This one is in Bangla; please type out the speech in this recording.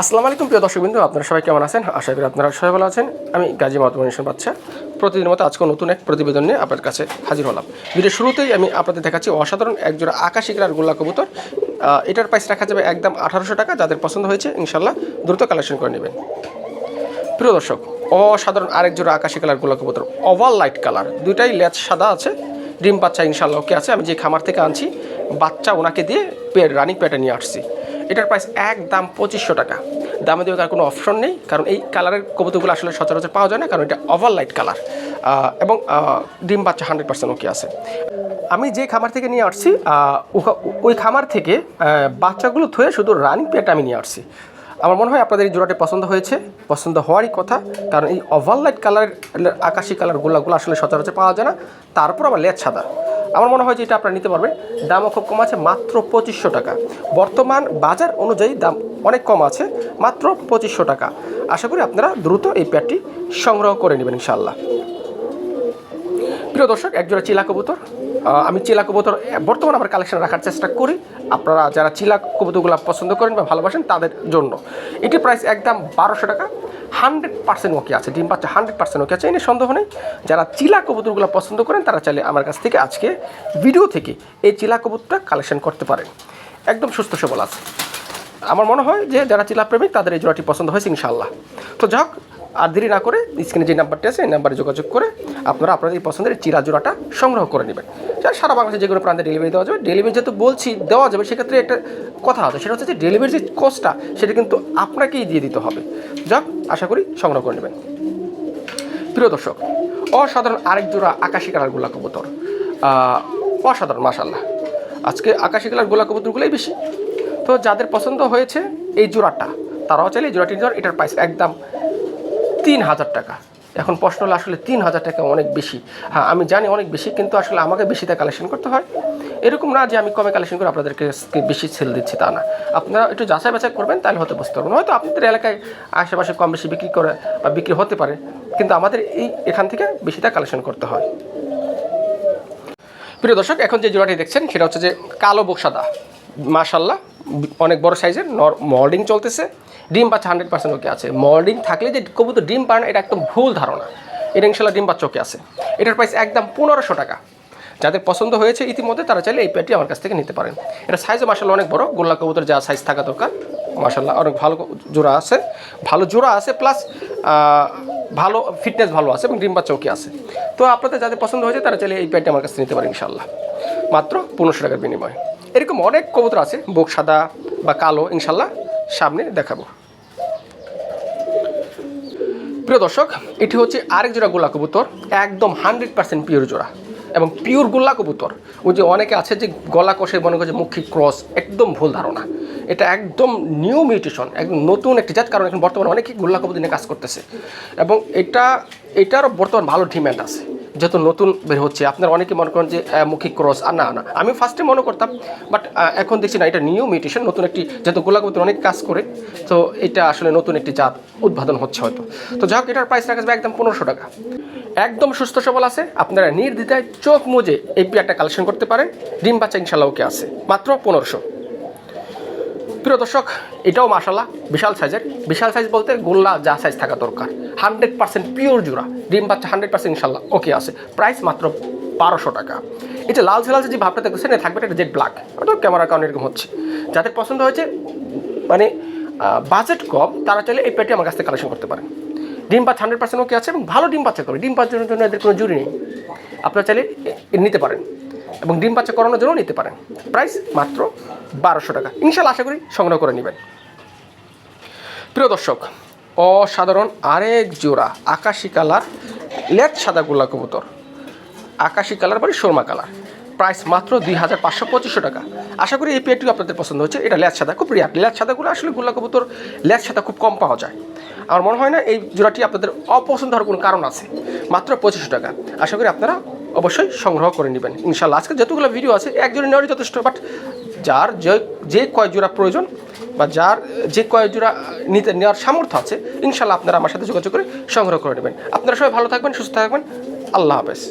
আসসালামু আলাইকুম, প্রিয় দর্শক বিন্দু আপনারা সবাই কেমন আছেন? আশা করি আপনারা সবাই ভালো আছেন। আমি গাজী মাতমান বাচ্চা প্রতিদিনের মতো আজকে নতুন এক প্রতিবেদন নিয়ে আপনার কাছে হাজির হলাম। ভিডিও শুরুতেই আমি আপনাদের দেখাচ্ছি অসাধারণ একজোড়া আকাশি কালার গোল্লা কবুতর। এটার প্রাইস রাখা যাবে একদম আঠারোশো টাকা, যাদের পছন্দ হয়েছে ইনশাল্লাহ দ্রুত কালেকশন করে নেবেন। প্রিয় দর্শক, অসাধারণ আরেক জোড়া আকাশি কালার গোলা কবুতর ওভাল লাইট কালার দুইটাই লেজ সাদা আছে, ডিম বাচ্চা ইনশাল্লাহ ওকে আছে। আমি যে খামার থেকে আনছি, বাচ্চা ওনাকে দিয়ে পেট রানিং পেটে নিয়ে আসছি। এটার প্রাইস এক দাম পঁচিশশো টাকা। দামে দেবে তার কোনো অপশন নেই, কারণ এই কালারের কবুতরগুলো আসলে সচরাচর পাওয়া যায় না, কারণ এটা ওভার লাইট কালার এবং ডিম বাচ্চা হান্ড্রেড পার্সেন্ট ওকে আছে। আমি যে খামার থেকে নিয়ে আসছি ওই খামার থেকে বাচ্চাগুলো থুয়ে শুধু রানিং পেট আমি নিয়ে আসছি। আমার মনে হয় আপনাদের এই জোড়াটি পছন্দ হয়েছে, পছন্দ হওয়ারই কথা, কারণ এই ওভাল লাইট কালারের আকাশি কালার গোলাগুলো আসলে সচরাচর পাওয়া যায় না, তারপর আবার লেজ সাদা। আমার মনে হয় যে এটা আপনারা নিতে পারবেন, দামও খুব কম আছে, মাত্র পঁচিশশো টাকা। বর্তমান বাজার অনুযায়ী দাম অনেক কম আছে, মাত্র পঁচিশশো টাকা। আশা করি আপনারা দ্রুত এই প্যাডটি সংগ্রহ করে নেবেন ইনশাল্লাহ প্রিয় দর্শক, একজোড়া চিলা কবুতর আমি চিলা কবুতর বর্তমানে আমার কালেকশন রাখার চেষ্টা করি। আপনারা যারা চিলা কবুতরগুলো পছন্দ করেন বা ভালোবাসেন, তাদের জন্য। এটি প্রাইস একদম বারোশো টাকা। হান্ড্রেড পার্সেন্ট ওকে আছে, ডিম বাচ্চা হান্ড্রেড পার্সেন্ট ওকে আছে, এনে সন্দেহ নেই। যারা চিলা কবুতরগুলো পছন্দ করেন, তারা চাইলে আমার কাছ থেকে আজকে ভিডিও থেকে এই চিলা কবুতরটা কালেকশন করতে পারেন। একদম সুস্থ সবল আছে। আমার মনে হয় যে যারা চিলা প্রেমিক, তাদের এই জোড়াটি পছন্দ হয়েছে ইনশাল্লাহ তো যাক আর দেরি না করে স্ক্রিনে যে নাম্বারটি আছে, এই নাম্বারে যোগাযোগ করে আপনারা আপনাদের এই পছন্দের চিরা জোড়াটা সংগ্রহ করে নেবেন। সারা বাংলাদেশে যে কোনো প্রান্তে ডেলিভারি দেওয়া যাবে। ডেলিভারি যেহেতু বলছি, দেওয়া যাবে, সেক্ষেত্রে একটা কথা আছে, সেটা হচ্ছে যে ডেলিভারি যে কস্টটা সেটা কিন্তু আপনাকেই দিয়ে দিতে হবে। যাক, আশা করি সংগ্রহ করে নেবেন। প্রিয় দর্শক, অসাধারণ আরেক জোড়া আকাশি কালার গোলা কবুতর। অসাধারণ মাশাল্লাহ আজকে আকাশি কালার গোলা কবুতরগুলোই বেশি। তো যাদের পছন্দ হয়েছে এই জোড়াটা, তারাও চাইলে এই জোড়াটি জোড়া এটার প্রাইস একদম তিন হাজার টাকা। এখন প্রশ্ন হলো আসলে তিন হাজার টাকা অনেক বেশি। হ্যাঁ আমি জানি অনেক বেশি, কিন্তু আসলে আমাকে বেশিতে কালেকশন করতে হয়। এরকম না যে আমি কমে কালেকশন করে আপনাদেরকে বেশি সেল দিচ্ছি তা না। আপনারা একটু যাচাই বাছাই করবেন, তাহলে হয়তো বুঝতে পারবেন। হয়তো আপনাদের এলাকায় আশেপাশে কম বেশি বিক্রি করে বা বিক্রি হতে পারে, কিন্তু আমাদের এই এখান থেকে বেশিটা কালেকশন করতে হয়। প্রিয় দর্শক, এখন যে জোড়াটি দেখছেন, সেটা হচ্ছে যে কালো বোকসাদা। মাশাল্লাহ অনেক বড় সাইজের নর মল্ডিং চলতেছে। ডিম বাচ্চা হান্ড্রেড পার্সেন্ট ওকে আছে। মল্ডিং থাকলে যে কবুতর ডিম পায় না, এটা একদম ভুল ধারণা। এটা ইনশাল্লাহ ডিম বাচ্চা ওকে আছে। এটার প্রাইস একদম পনেরোশো টাকা। যাদের পছন্দ হয়েছে ইতিমধ্যে, তারা চাইলে এই প্যাডটি আমার কাছ থেকে নিতে পারেন। এটা সাইজও মাসাল্লাহ অনেক বড়। গোল্লা কবুতর যা সাইজ থাকা দরকার মাসাল্লাহ অনেক ভালো জোড়া আছে। ভালো জোড়া আছে প্লাস ভালো ফিটনেস ভালো আছে এবং ডিম বাচ্চা ওকে আছে। তো আপনাদের যাদের পছন্দ হয়েছে, তারা চাইলে এই প্যাডটি আমার কাছে নিতে পারেন ইনশাল্লাহ মাত্র পনেরোশো টাকার বিনিময়ে। এরকম অনেক কবুতর আছে, বুক সাদা বা কালো ইনশাল্লাহ সামনে দেখাবো। প্রিয় দর্শক, এটি হচ্ছে আরেক জোড়া গোলা কবুতর, একদম হান্ড্রেড পার্সেন্ট পিওর জোড়া। এবং পিওর গোল্লা কবুতর, ওই যে অনেকে আছে যে গলা কষে মনে করছে মুখী ক্রস একদম ভুল ধারণা। এটা একদম নিউ মিউটেশন একদম নতুন একটি জাত, কারণ এখন বর্তমানে অনেকেই গোল্লা কবুতর নিয়ে কাজ করতেছে। এবং এটা, এটারও বর্তমান ভালো ডিম্যান্ড আছে। যেহেতু নতুন বের হচ্ছে, আপনারা অনেকে মনে করেন যে মুখী ক্রস আর না না। আমি ফার্স্টে মনে করতাম বাট এখন দেখছি না, এটা নিউ মিউটেশন নতুন একটি, যেহেতু গোলা কবুতর অনেক কাজ করে, তো এটা আসলে নতুন একটি জাত উদ্বোধন হচ্ছে হয়তো। তো যাক এটার প্রাইস রাখা যাবে একদম পনেরোশো টাকা। একদম সুস্থ সবল আছে, আপনারা নির্দ্বিধায় চোখ মুজে এই পেয়ারটা কালেকশন করতে পারেন। ডিম বাচ্চা ইনশাল্লাহ ওকে আছে, মাত্র পনেরোশো। প্রিয় দর্শক, এটাও মাশাল্লাহ বিশাল সাইজের। বিশাল সাইজ বলতে গোল্লা যা সাইজ থাকা দরকার। হান্ড্রেড পার্সেন্ট পিওর জোড়া, ডিম বাচ্চা হান্ড্রেড পার্সেন্ট ইনশাল্লাহ ওকে আছে। প্রাইস মাত্র বারোশো টাকা। এই যে লাল লাল যে ভাবটা দেখতেছেন থাকবে এটা জেড ব্ল্যাক ওটা ক্যামেরার কারণে এরকম হচ্ছে। যাদের পছন্দ হয়েছে মানে বাজেট কম, তারা চাইলে এই পেটি আমার কাছ থেকে কালেকশন করতে পারেন। ডিম বাচ্চা হান্ড্রেড পার্সেন্ট ওকে আছে এবং ভালো ডিম বাচ্চা করে। ডিম বাচ্চার জন্য এদের কোনো জুড়ি নেই। আপনারা চাইলে নিতে পারেন। এবং ডিম বাচ্চা করানোর জন্য নিতে পারেন। প্রাইস মাত্র বারোশো টাকা। ইনশাল্লাহ আশা করি সংগ্রহ করে নেবেন। প্রিয় দর্শক, অসাধারণ আরেক জোড়া আকাশি কালার, লেট সাদা গোলা কবুতর। আকাশি কালার মানে শর্মা কালার। প্রাইস মাত্র দুই হাজার পাঁচশো পঁচিশশো টাকা। আশা করি এই পেটিও আপনাদের পছন্দ হচ্ছে। এটা ল্যাচ সাদা, খুব রিয়ার ল্যাচ সাদাগুলো আসলে গোল্লা কবুতর ল্যাচ সাদা খুব কম পাওয়া যায়। আমার মনে হয় না এই জোড়াটি আপনাদের অপছন্দ হওয়ার কোনো কারণ আছে। মাত্র পঁচিশশো টাকা। আশা করি আপনারা অবশ্যই সংগ্রহ করে নেবেন। ইনশাল্লাহ আজকে যতগুলো ভিডিও আছে এক নেওয়ারই যথেষ্ট বাট যার যে যে কয় জোড়া প্রয়োজন বা যার যে কয় জোড়া নিতে, নেওয়ার সামর্থ্য আছে ইনশাল্লাহ আপনারা আমার সাথে যোগাযোগ করে সংগ্রহ করে নেবেন। আপনারা সবাই ভালো থাকবেন, সুস্থ থাকবেন। আল্লাহ হাফেজ।